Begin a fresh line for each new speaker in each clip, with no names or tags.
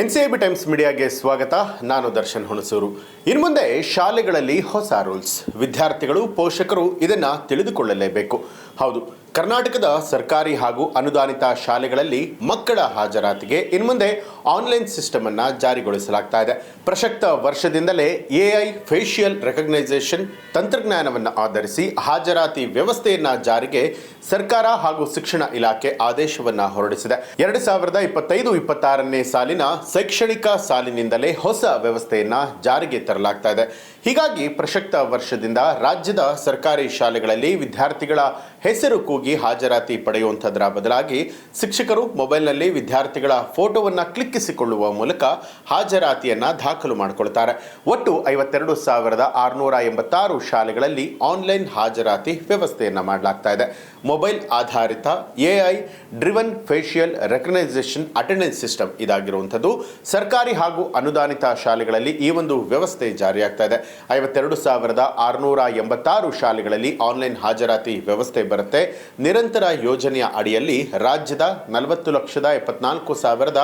N C B Times ಮೀಡಿಯಾಗೆ ಸ್ವಾಗತ. ನಾನು ದರ್ಶನ್ ಹುಣಸೂರು. ಇನ್ನು ಮುಂದೆ ಶಾಲೆಗಳಲ್ಲಿ ಹೊಸ ರೂಲ್ಸ್. ವಿದ್ಯಾರ್ಥಿಗಳು ಪೋಷಕರು ಇದನ್ನು ತಿಳಿದುಕೊಳ್ಳಲೇಬೇಕು. ಹೌದು ಕರ್ನಾಟಕದ ಸರ್ಕಾರಿ ಹಾಗೂ ಅನುದಾನಿತ ಶಾಲೆಗಳಲ್ಲಿ ಮಕ್ಕಳ ಹಾಜರಾತಿಗೆ ಇನ್ನು ಮುಂದೆ ಆನ್ಲೈನ್ ಸಿಸ್ಟಮ್ ಅನ್ನ ಜಾರಿಗೊಳಿಸಲಾಗ್ತಾ ಇದೆ. ಪ್ರಸಕ್ತ ವರ್ಷದಿಂದಲೇ ಎಐ ಫೇಶಿಯಲ್ ರೆಕಗ್ನೈಸೇಷನ್ ತಂತ್ರಜ್ಞಾನವನ್ನು ಆಧರಿಸಿ ಹಾಜರಾತಿ ವ್ಯವಸ್ಥೆಯನ್ನು ಜಾರಿಗೆ ಸರ್ಕಾರ ಹಾಗೂ ಶಿಕ್ಷಣ ಇಲಾಖೆ ಆದೇಶವನ್ನ ಹೊರಡಿಸಿದೆ. ಎರಡು ಸಾವಿರದ ಇಪ್ಪತ್ತೈದು, ಇಪ್ಪತ್ತಾರನೇ ಸಾಲಿನ ಶೈಕ್ಷಣಿಕ ಸಾಲಿನಿಂದಲೇ ಹೊಸ ವ್ಯವಸ್ಥೆಯನ್ನು ಜಾರಿಗೆ ತರಲಾಗ್ತಾ ಇದೆ. ಹೀಗಾಗಿ ಪ್ರಸಕ್ತ ವರ್ಷದಿಂದ ರಾಜ್ಯದ ಸರ್ಕಾರಿ ಶಾಲೆಗಳಲ್ಲಿ ವಿದ್ಯಾರ್ಥಿಗಳ ಹೆಸರು ಕೂಗಿ ಹಾಜರಾತಿ ಪಡೆಯುವಂಥದ್ರ ಬದಲಾಗಿ ಶಿಕ್ಷಕರು ಮೊಬೈಲ್ನಲ್ಲಿ ವಿದ್ಯಾರ್ಥಿಗಳ ಫೋಟೋವನ್ನು ಕ್ಲಿಕ್ಕಿಸಿಕೊಳ್ಳುವ ಮೂಲಕ ಹಾಜರಾತಿಯನ್ನು ದಾಖಲು ಮಾಡಿಕೊಳ್ತಾರೆ. ಒಟ್ಟು ಐವತ್ತೆರಡು ಸಾವಿರದ ಆರುನೂರ ಎಂಬತ್ತಾರು ಶಾಲೆಗಳಲ್ಲಿ ಆನ್ಲೈನ್ ಹಾಜರಾತಿ ವ್ಯವಸ್ಥೆಯನ್ನು ಮಾಡಲಾಗ್ತಾ ಇದೆ. ಮೊಬೈಲ್ ಆಧಾರಿತ AI driven facial recognition attendance system ಇದಾಗಿರುವಂಥದ್ದು. ಸರ್ಕಾರಿ ಹಾಗೂ ಅನುದಾನಿತ ಶಾಲೆಗಳಲ್ಲಿ ಈ ಒಂದು ವ್ಯವಸ್ಥೆ ಜಾರಿಯಾಗ್ತಾ ಇದೆ. ಐವತ್ತೆರಡು ಸಾವಿರದ ಆರುನೂರ ಎಂಬತ್ತಾರು ಶಾಲೆಗಳಲ್ಲಿ ಆನ್ಲೈನ್ ಹಾಜರಾತಿ ವ್ಯವಸ್ಥೆ ಬರುತ್ತೆ. ನಿರಂತರ ಯೋಜನೆಯ ಅಡಿಯಲ್ಲಿ ರಾಜ್ಯದ ನಲವತ್ತು ಲಕ್ಷದ ಎಪ್ಪತ್ನಾಲ್ಕು ಸಾವಿರದ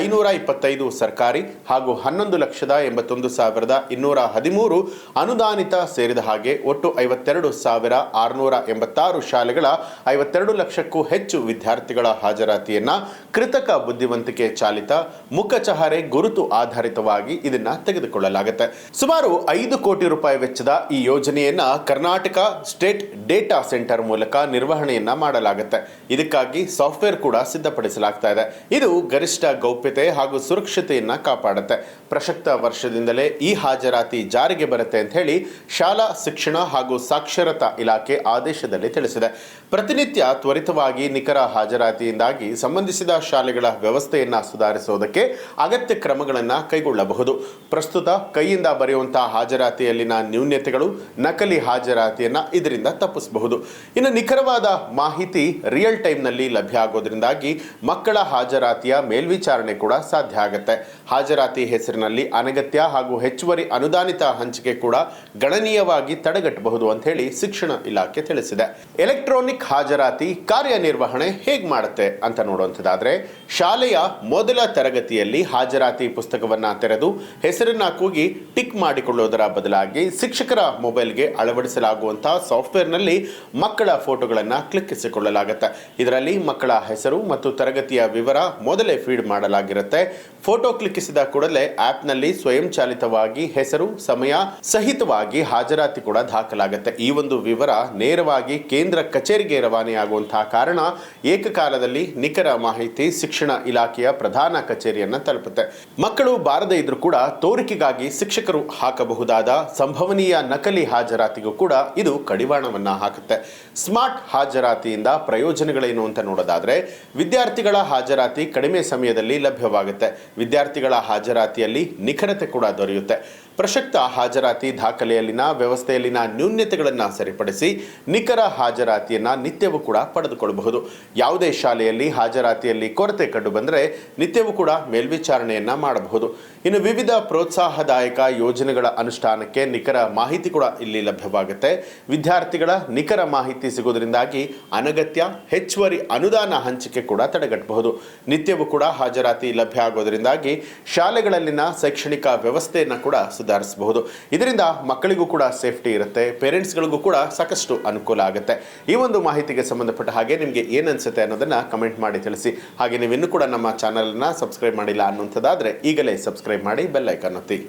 ಐನೂರ ಇಪ್ಪತ್ತೈದು ಸರ್ಕಾರಿ ಹಾಗೂ ಹನ್ನೊಂದು ಲಕ್ಷದ ಎಂಬತ್ತೊಂದು ಸಾವಿರದ ಇನ್ನೂರ ಹದಿಮೂರು ಅನುದಾನಿತ ಸೇರಿದ ಹಾಗೆ ಒಟ್ಟು ಐವತ್ತೆರಡು ಸಾವಿರ ಆರುನೂರ ಎಂಬತ್ತಾರು ಶಾಲೆಗಳ ಐವತ್ತೆರಡು ಲಕ್ಷಕ್ಕೂ ಹೆಚ್ಚು ವಿದ್ಯಾರ್ಥಿಗಳ ಹಾಜರಾತಿಯನ್ನ ಕೃತಕ ಬುದ್ಧಿವಂತಿಕೆ ಚಾಲಿತ ಮುಖಚಹರೆ ಗುರುತು ಆಧಾರಿತವಾಗಿ ಇದನ್ನ ತೆಗೆದುಕೊಳ್ಳಲಾಗುತ್ತೆ. ಸುಮಾರು ಐದು ಕೋಟಿ ರೂಪಾಯಿ ವೆಚ್ಚದ ಈ ಯೋಜನೆಯನ್ನ ಕರ್ನಾಟಕ ಸ್ಟೇಟ್ ಡೇಟಾ ಸೆಂಟರ್ ಮೂಲಕ ನಿರ್ವಹಣೆಯನ್ನ ಮಾಡಲಾಗುತ್ತೆ. ಇದಕ್ಕಾಗಿ ಸಾಫ್ಟ್ವೇರ್ ಕೂಡ ಸಿದ್ಧಪಡಿಸಲಾಗ್ತಾ ಇದೆ. ಇದು ಗರಿಷ್ಠ ಗೌಪ್ಯತೆ ಹಾಗೂ ಸುರಕ್ಷತೆಯನ್ನ ಕಾಪಾಡುತ್ತೆ. ಪ್ರಸಕ್ತ ವರ್ಷದಿಂದಲೇ ಈ ಹಾಜರಾತಿ ಜಾರಿಗೆ ಬರುತ್ತೆ ಅಂತ ಹೇಳಿ ಶಾಲಾ ಶಿಕ್ಷಣ ಹಾಗೂ ಸಾಕ್ಷರತಾ ಇಲಾಖೆ ಆದೇಶದಲ್ಲಿ ತಿಳಿಸಿದೆ. ಪ್ರತಿನಿತ್ಯ ತ್ವರಿತವಾಗಿ ನಿಖರ ಹಾಜರಾತಿಯಿಂದಾಗಿ ಸಂಬಂಧಿಸಿದ ಶಾಲೆಗಳ ವ್ಯವಸ್ಥೆಯನ್ನು ಸುಧಾರಿಸುವುದಕ್ಕೆ ಅಗತ್ಯ ಕ್ರಮಗಳನ್ನು ಕೈಗೊಳ್ಳಬಹುದು. ಪ್ರಸ್ತುತ ಕೈಯಿಂದ ಬರೆಯುವಂತಹ ಹಾಜರಾತಿಯಲ್ಲಿನ ನ್ಯೂನ್ಯತೆಗಳು ನಕಲಿ ಹಾಜರಾತಿಯನ್ನು ಇದರಿಂದ ತಪ್ಪಿಸಬಹುದು. ಇನ್ನು ನಿಖರವಾದ ಮಾಹಿತಿ ರಿಯಲ್ ಟೈಮ್ನಲ್ಲಿ ಲಭ್ಯ ಆಗೋದ್ರಿಂದಾಗಿ ಮಕ್ಕಳ ಹಾಜರಾತಿಯ ಮೇಲ್ವಿಚಾರಣೆ ಕೂಡ ಸಾಧ್ಯ ಆಗುತ್ತೆ. ಹಾಜರಾತಿ ಹೆಸರಿನಲ್ಲಿ ಅನಗತ್ಯ ಹಾಗೂ ಹೆಚ್ಚುವರಿ ಅನುದಾನಿತ ಹಂಚಿಕೆ ಕೂಡ ಗಣನೀಯವಾಗಿ ತಡೆಗಟ್ಟಬಹುದು ಅಂತ ಹೇಳಿ ಶಿಕ್ಷಣ ಇಲಾಖೆ ತಿಳಿಸಿದೆ. ಎಲೆಕ್ಟ್ರಾನಿಕ್ ಹಾಜರಾತಿ ಕಾರ್ಯನಿರ್ವಹಣೆ ಹೇಗೆ ಮಾಡುತ್ತೆ ಅಂತ ನೋಡುವಂಥದ್ದಾದರೆ, ಶಾಲೆಯ ಮೊದಲ ತರಗತಿಯಲ್ಲಿ ಹಾಜರಾತಿ ಪುಸ್ತಕವನ್ನ ತೆರೆದು ಹೆಸರನ್ನ ಕೂಗಿ ಟಿಕ್ ಮಾಡಿಕೊಳ್ಳುವುದರ ಬದಲಾಗಿ ಶಿಕ್ಷಕರ ಮೊಬೈಲ್ಗೆ ಅಳವಡಿಸಲಾಗುವಂತಹ ಸಾಫ್ಟ್ವೇರ್ನಲ್ಲಿ ಮಕ್ಕಳ ಫೋಟೋಗಳನ್ನ ಕ್ಲಿಕ್ಕಿಸಿಕೊಳ್ಳಲಾಗುತ್ತೆ. ಇದರಲ್ಲಿ ಮಕ್ಕಳ ಹೆಸರು ಮತ್ತು ತರಗತಿಯ ವಿವರ ಮೊದಲೇ ಫೀಡ್ ಮಾಡಲಾಗಿರುತ್ತೆ. ಫೋಟೋ ಕ್ಲಿಕ್ಕಿಸಿದ ಕೂಡಲೇ ಆ್ಯಪ್ನಲ್ಲಿ ಸ್ವಯಂಚಾಲಿತವಾಗಿ ಹೆಸರು, ಸಮಯ ಸಹಿತವಾಗಿ ಹಾಜರಾತಿ ಕೂಡ ದಾಖಲಾಗುತ್ತೆ. ಈ ಒಂದು ವಿವರ ನೇರವಾಗಿ ಕೇಂದ್ರ ಕಚೇರಿಗೆ ರವಾನೆಯಾಗುವಂತಹ ಕಾರಣ ಏಕಕಾಲದಲ್ಲಿ ನಿಖರ ಮಾಹಿತಿ ಶಿಕ್ಷಣ ಇಲಾಖೆಯ ಪ್ರಧಾನ ಕಚೇರಿಯನ್ನ ತಲುಪುತ್ತೆ. ಮಕ್ಕಳು ಬಾರದೇ ಇದ್ರೂ ಕೂಡ ತೋರಿಕೆಗಾಗಿ ಶಿಕ್ಷಕರು ಹಾಕಬಹುದಾದ ಸಂಭವನೀಯ ನಕಲಿ ಹಾಜರಾತಿಗೂ ಕೂಡ ಇದು ಕಡಿವಾಣವನ್ನ ಹಾಕುತ್ತೆ. ಸ್ಮಾರ್ಟ್ ಹಾಜರಾತಿಯಿಂದ ಪ್ರಯೋಜನಗಳೇನು ಅಂತ ನೋಡೋದಾದ್ರೆ, ವಿದ್ಯಾರ್ಥಿಗಳ ಹಾಜರಾತಿ ಕಡಿಮೆ ಸಮಯದಲ್ಲಿ ಲಭ್ಯವಾಗುತ್ತೆ. ವಿದ್ಯಾರ್ಥಿಗಳ ಹಾಜರಾತಿಯಲ್ಲಿ ನಿಖರತೆ ಕೂಡ ದೊರೆಯುತ್ತೆ. ಪ್ರಸಕ್ತ ಹಾಜರಾತಿ ದಾಖಲೆಯಲ್ಲಿನ ವ್ಯವಸ್ಥೆಯಲ್ಲಿನ ನ್ಯೂನ್ಯತೆಗಳನ್ನು ಸರಿಪಡಿಸಿ ನಿಖರ ಹಾಜರಾತಿಯನ್ನ ನಿತ್ಯವೂ ಕೂಡ ಪಡೆದುಕೊಳ್ಳಬಹುದು. ಯಾವುದೇ ಶಾಲೆಯಲ್ಲಿ ಹಾಜರಾತಿಯಲ್ಲಿ ಕೊರತೆ ಕಂಡು ಬಂದರೆ ನಿತ್ಯವೂ ಕೂಡ ಮೇಲ್ವಿಚಾರಣೆಯನ್ನ ಮಾಡಬಹುದು. ಇನ್ನು ವಿವಿಧ ಪ್ರೋತ್ಸಾಹದಾಯಕ ಯೋಜನೆಗಳ ಅನುಷ್ಠಾನಕ್ಕೆ ನಿಖರ ಮಾಹಿತಿ ಕೂಡ ಇಲ್ಲಿ ಲಭ್ಯವಾಗುತ್ತೆ. ವಿದ್ಯಾರ್ಥಿಗಳ ನಿಖರ ಮಾಹಿತಿ ಸಿಗುವುದರಿಂದಾಗಿ ಅನಗತ್ಯ ಹೆಚ್ಚುವರಿ ಅನುದಾನ ಹಂಚಿಕೆ ಕೂಡ ತಡೆಗಟ್ಟಬಹುದು. ನಿತ್ಯವೂ ಕೂಡ ಹಾಜರಾತಿ ಲಭ್ಯ ಆಗೋದರಿಂದಾಗಿ ಶಾಲೆಗಳಲ್ಲಿನ ಶೈಕ್ಷಣಿಕ ವ್ಯವಸ್ಥೆಯನ್ನು ಕೂಡ ಇದರಿಂದ ಮಕ್ಕಳಿಗೂ ಕೂಡ ಸೇಫ್ಟಿ ಇರುತ್ತೆ, ಪೇರೆಂಟ್ಸ್ಗಳಿಗೂ ಕೂಡ ಸಾಕಷ್ಟು ಅನುಕೂಲ ಆಗುತ್ತೆ. ಈ ಒಂದು ಮಾಹಿತಿಗೆ ಸಂಬಂಧಪಟ್ಟ ಹಾಗೆ ನಿಮಗೆ ಏನು ಅನ್ಸುತ್ತೆ ಅನ್ನೋದನ್ನು ಕಮೆಂಟ್ ಮಾಡಿ ತಿಳಿಸಿ. ಹಾಗೆ ನೀವು ಇನ್ನೂ ಕೂಡ ನಮ್ಮ ಚಾನಲನ್ನು ಸಬ್ಸ್ಕ್ರೈಬ್ ಮಾಡಿಲ್ಲ ಅನ್ನುವಂಥದ್ದಾದರೆ ಈಗಲೇ ಸಬ್ಸ್ಕ್ರೈಬ್ ಮಾಡಿ ಬೆಲ್ಲೈಕನ್ ಒತ್ತಿ.